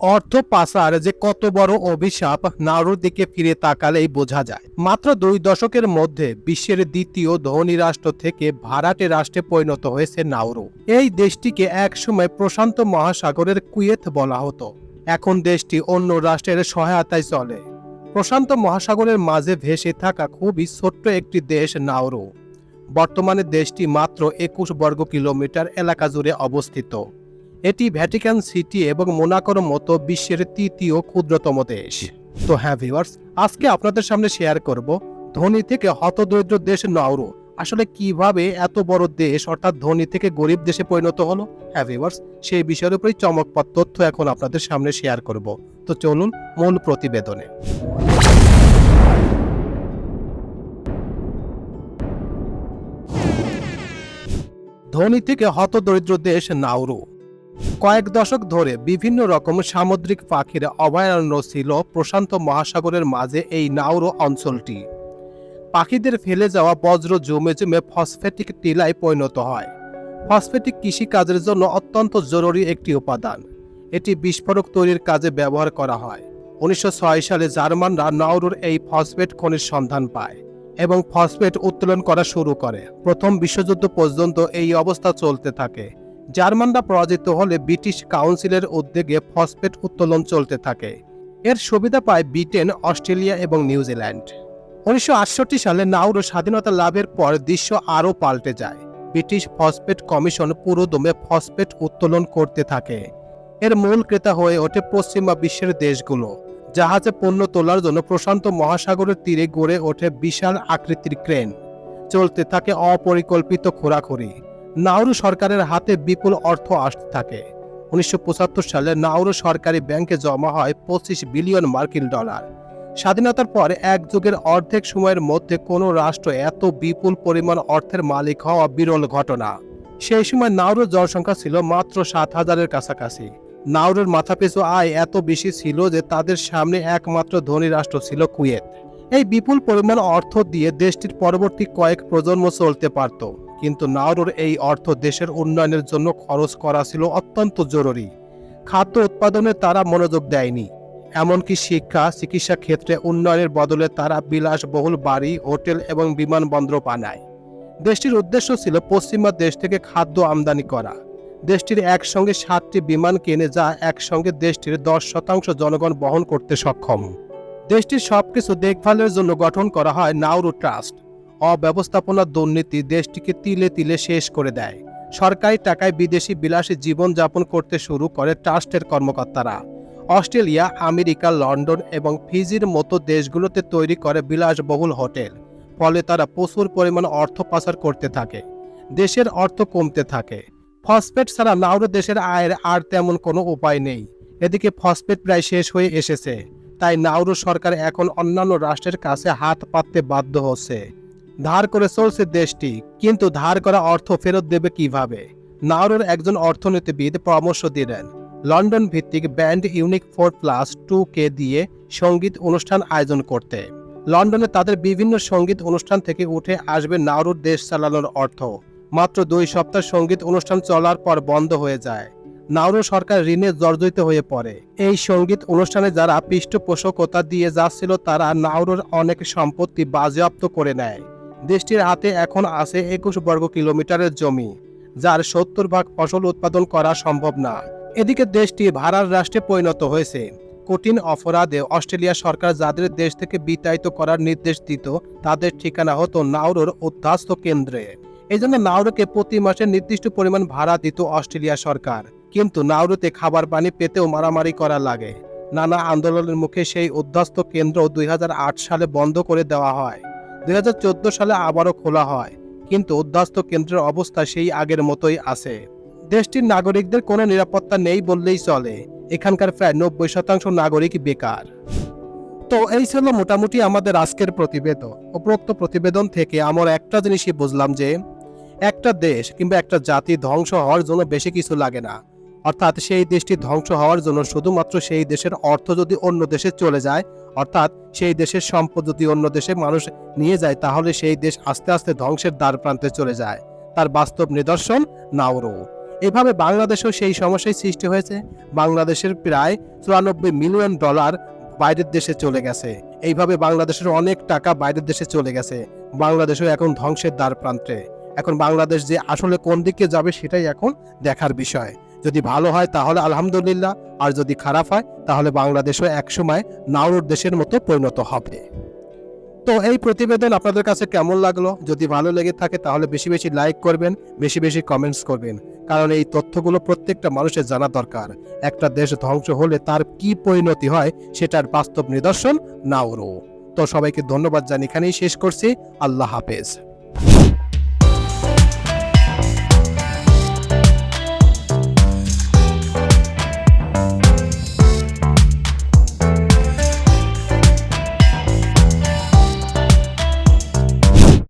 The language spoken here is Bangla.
অর্থ পাচার যে কত বড় অভিশাপ নাউরুর দিকে ফিরে তাকালেই বোঝা যায়। মাত্র দুই দশকের মধ্যে বিশ্বের দ্বিতীয় ধনী রাষ্ট্র থেকে ভাড়াটে রাষ্ট্রে পরিণত হয়েছে নাউরু এই দেশটিকে একসময় প্রশান্ত মহাসাগরের কুয়েত বলা হতো। এখন দেশটি অন্য রাষ্ট্রের সহায়তায় চলে। প্রশান্ত মহাসাগরের মাঝে ভেসে থাকা খুবই ছোট্ট একটি দেশ নাউরু বর্তমানে দেশটি মাত্র একুশ বর্গ কিলোমিটার এলাকা জুড়ে অবস্থিত। এটি ভ্যাটিকান সিটি এবং মোনাকোর মতো বিশ্বের তৃতীয় ক্ষুদ্রতম দেশ। তো হ্যাঁ ভিউয়ার্স, আজকে আপনাদের সামনে শেয়ার করব ধনী থেকে হতদরিদ্র দেশ নাউরু আসলে কীভাবে এত বড় দেশ, অর্থাৎ ধনী থেকে গরিব দেশে পরিণত হলো? হ্যাঁ ভিউয়ার্স, সেই বিষয়ের উপরেই চমকপ্রদ তথ্য এখন আপনাদের সামনে শেয়ার করব। তো চলুন মূল প্রতিবেদনে। ধনী থেকে হতদরিদ্র দেশ নাউরু কয়েক দশক ধরে বিভিন্ন রকম সামুদ্রিক পাখির অভয়ারণ্য ছিল প্রশান্ত মহাসাগরের মাঝে এই নাউরু অঞ্চলটি। পাখিদের ফেলে যাওয়া বজ্র জমে জমে ফসফেটিক টিলায় পরিণত হয়। ফসফেটিক কৃষিকাজের জন্য অত্যন্ত জরুরি একটি উপাদান। এটি বিস্ফোরক তৈরির কাজে ব্যবহার করা হয়। উনিশশো ছয় সালে জার্মানরা নাউরুর এই ফসফেট খনির সন্ধান পায় এবং ফসফেট উত্তোলন করা শুরু করে। প্রথম বিশ্বযুদ্ধ পর্যন্ত এই অবস্থা চলতে থাকে। জার্মানরা পরাজিত হলে ব্রিটিশ কাউন্সিলের উদ্যোগে ফসফেট উত্তোলন চলতে থাকে। এর সুবিধা পায় ব্রিটেন, অস্ট্রেলিয়া এবং নিউজিল্যান্ড উনিশশো আটষট্টি সালে নাউরু স্বাধীনতা লাভের পর দৃশ্য আরও পাল্টে যায়। ব্রিটিশ ফসফেট কমিশন পুরোদমে ফসফেট উত্তোলন করতে থাকে। এর মূল ক্রেতা হয়ে ওঠে পশ্চিমা বিশ্বের দেশগুলো। জাহাজে পণ্য তোলার জন্য প্রশান্ত মহাসাগরের তীরে গড়ে ওঠে বিশাল আকৃতির ক্রেন। চলতে থাকে অপরিকল্পিত খোরাখুরি। নাউরু সরকারের হাতে বিপুল অর্থ আসতে থাকে। উনিশশো পঁচাত্তর সালে নাউরু সরকারি ব্যাংকে জমা হয় পঁচিশ বিলিয়ন মার্কিন ডলার। স্বাধীনতার পর এক যুগের অর্ধেক সময়ের মধ্যে কোনো রাষ্ট্র এত বিপুল পরিমাণ অর্থের মালিক হওয়া বিরল ঘটনা। সেই সময় নাউরুর জনসংখ্যা ছিল মাত্র সাত হাজারের কাছাকাছি। নাউরের মাথাপিছু আয় এত বেশি ছিল যে তাদের সামনে একমাত্র ধনী রাষ্ট্র ছিল কুয়েত। এই বিপুল পরিমাণ অর্থ দিয়ে দেশটির পরবর্তী কয়েক প্রজন্ম চলতে পারত। কিন্তু নাউরুর এই অর্থ দেশের উন্নয়নের জন্য খরচ করা ছিল অত্যন্ত জরুরি। খাদ্য উৎপাদনে তারা মনোযোগ দেয়নি। এমনকি শিক্ষা, চিকিৎসা ক্ষেত্রে উন্নয়নের বদলে তারা বিলাসবহুল বাড়ি, হোটেল এবং বিমানবন্দর বানায়। দেশটির উদ্দেশ্য ছিল পশ্চিমা দেশ থেকে খাদ্য আমদানি করা। দেশটির একসঙ্গে সাতটি বিমান কিনে যা একসঙ্গে দেশটির দশ শতাংশ জনগণ বহন করতে সক্ষম। দেশটির সবকিছু দেখভালের জন্য গঠন করা হয় নাউরু ট্রাস্ট। অব্যবস্থাপনা দুর্নীতি দেশটিকে তিলে তিলে শেষ করে দেয়। সরকারি টাকায় বিদেশি বিলাসী জীবনযাপন করতে শুরু করে ট্রাস্টের কর্মকর্তারা। অস্ট্রেলিয়া, আমেরিকা, লন্ডন এবং ফিজির মতো দেশগুলোতে তৈরি করে বিলাসবহুল হোটেল। ফলে তারা প্রচুর পরিমাণ অর্থ পাচার করতে থাকে। দেশের অর্থ কমতে থাকে। ফসফেট ছাড়া নাউরু দেশের আয়ের আর তেমন কোনো উপায় নেই। এদিকে ফসফেট প্রায় শেষ হয়ে এসেছে। তাই নাউরু সরকার এখন অন্যান্য রাষ্ট্রের কাছে হাত পাততে বাধ্য হচ্ছে। ধার করে চলছে দেশটি, কিন্তু ধার করা অর্থ ফেরত দেবে কীভাবে? নাউরুর একজন অর্থনীতিবিদ পরামর্শ দিলেন, লন্ডন ভিত্তিক band unique four plus two কে দিয়ে সংগীত অনুষ্ঠান আয়োজন করতে। লন্ডনে তাদের বিভিন্ন সংগীত অনুষ্ঠান থেকে উঠে আসবে নাউরুর দেশ চালানোর অর্থ। মাত্র দুই সপ্তাহ সংগীত অনুষ্ঠান চলার পর বন্ধ হয়ে যায়। নাউরু সরকার ঋণে জর্জরিত হয়ে পড়ে। এই সংগীত অনুষ্ঠানে যারা পৃষ্ঠপোষকতা দিয়ে যাচ্ছিল, তারা নাউরুর অনেক সম্পত্তি বাজেয়াপ্ত করে নেয়। দেশটির হাতে এখন আছে একুশ বর্গ কিলোমিটারের জমি, যার সত্তর ভাগ ফসল উৎপাদন করা সম্ভব না। এদিকে দেশটি ভাড়ার রাষ্ট্রে পরিণত হয়েছে। কঠিন অপরাধে অস্ট্রেলিয়া সরকার যাদের দেশ থেকে বিতাড়িত করার নির্দেশ দিত, তাদের ঠিকানা হতো নাউরুর উদ্ধাস্ত কেন্দ্রে। এই জন্য নাউরুকে প্রতি মাসে নির্দিষ্ট পরিমাণ ভাড়া দিত অস্ট্রেলিয়া সরকার। কিন্তু নাউরুতে খাবার পানি পেতেও মারামারি করা লাগে। নানা আন্দোলনের মুখে সেই উদ্ধাস্ত কেন্দ্র দুই হাজার আট সালে বন্ধ করে দেওয়া হয়। দুই হাজার চোদ্দ সালে আবারও খোলা হয়, কিন্তু উদ্ধাস্ত কেন্দ্রের অবস্থা সেই আগের মতোই আছে। দেশটির নাগরিকদের কোনো নিরাপত্তা নেই বললেই চলে, এখানকার প্রায় নব্বই শতাংশ নাগরিক বেকার। তো এই ছিল মোটামুটি আমাদের আজকের প্রতিবেদন। উপরোক্ত প্রতিবেদন থেকে আমরা একটা জিনিসই বুঝলাম যে, একটা দেশ কিংবা একটা জাতি ধ্বংস হওয়ার জন্য বেশি কিছু লাগে না। অর্থাৎ সেই দেশটি ধ্বংস হওয়ার জন্য শুধুমাত্র সেই দেশের অর্থ যদি অন্য দেশে চলে যায়, অর্থাৎ সেই দেশের সম্পদ যদি অন্য দেশে মানুষ নিয়ে যায়, তাহলে সেই দেশ আস্তে আস্তে ধ্বংসের দ্বার প্রান্তে চলে যায়। তার বাস্তব নিদর্শন নাওরো। এভাবে বাংলাদেশেও সেই সমস্যায় সৃষ্টি হয়েছে। বাংলাদেশের প্রায় চুরানব্বই মিলিয়ন ডলার বাইরের দেশে চলে গেছে। এইভাবে বাংলাদেশের অনেক টাকা বাইরের দেশে চলে গেছে। বাংলাদেশও এখন ধ্বংসের দ্বার প্রান্তে। এখন বাংলাদেশ যে আসলে কোন দিকে যাবে সেটাই এখন দেখার বিষয়। যদি ভালো হয় তাহলে আলহামদুলিল্লাহ, আর যদি খারাপ হয় তাহলে বাংলাদেশও একসময় নাউর দেশের মতো পরিণত হবে। তো এই প্রতিবেদন আপনাদের কাছে কেমন লাগল? যদি ভালো লেগে থাকে তাহলে বেশি বেশি লাইক করবেন, বেশি বেশি কমেন্টস করবেন, কারণ এই তথ্যগুলো প্রত্যেকটা মানুষের জানা দরকার। একটা দেশ ধ্বংস হলে তার কি পরিণতি হয় সেটার বাস্তব নিদর্শন নাউরো তো সবাইকে ধন্যবাদ জানি এখানেই শেষ করছি। আল্লাহ হাফেজ।